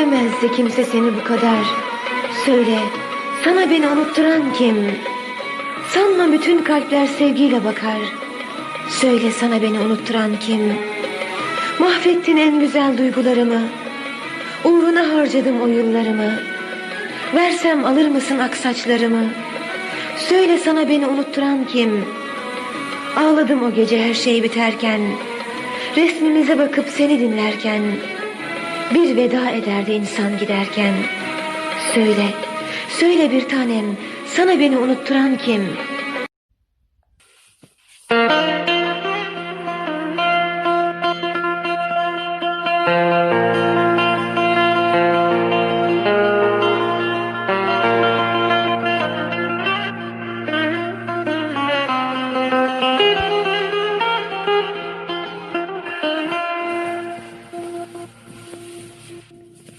Sevmezdi kimse seni bu kadar. Söyle, sana beni unutturan kim? Sanma bütün kalpler sevgiyle bakar. Söyle sana beni unutturan kim? Mahvettin en güzel duygularımı. Uğruna harcadım o yıllarımı. Versem alır mısın aksaçlarımı? Söyle sana beni unutturan kim? Ağladım o gece her şey biterken. Resmimize bakıp seni dinlerken. Bir veda ederdi insan giderken. Söyle, söyle bir tanem, sana beni unutturan kim?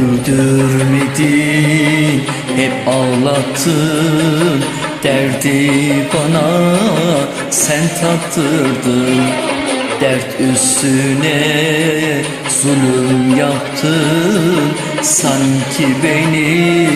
Güldürmedin, hep ağlattın Derdi bana. Sen tattırdın Dert üstüne zulüm yaptın. Sanki beni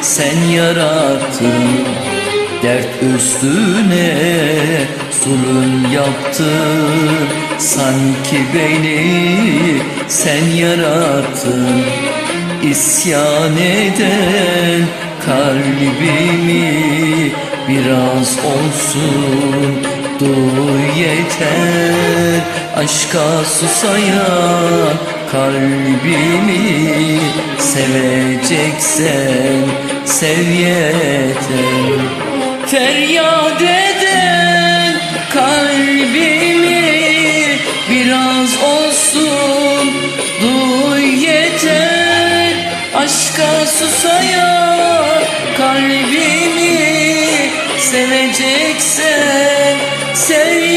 sen yarattın. Dert üstüne zulüm yaptın. Sanki beni sen yarattın İsyan eden kalbimi biraz olsun duy yeter. Aşka susayan kalbimi seveceksen sev yeter. Feryat Aşka susayan kalbimi seveceksen sev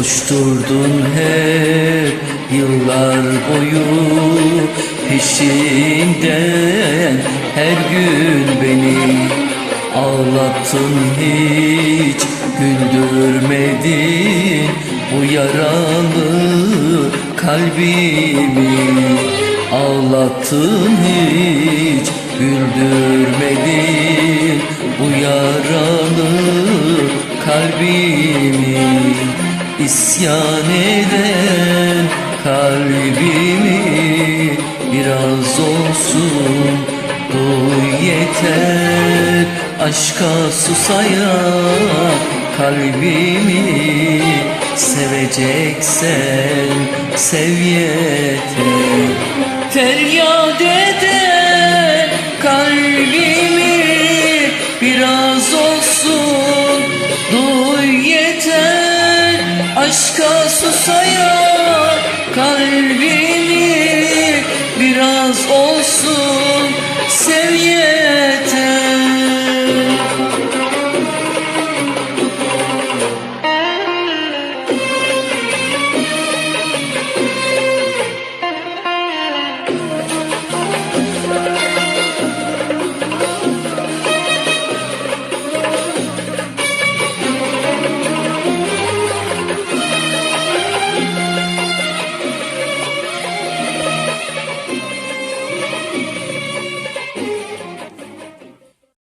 Koşturdun hep yıllar boyu peşinden. Her gün beni Ağlattın hiç güldürmedin bu yaralı kalbimi. Ağlattın hiç güldürmedin bu yaralı kalbimi İsyan eden kalbimi biraz olsun duy yeter. Aşka susayan kalbimi seveceksen sev yeter. Feryat susayım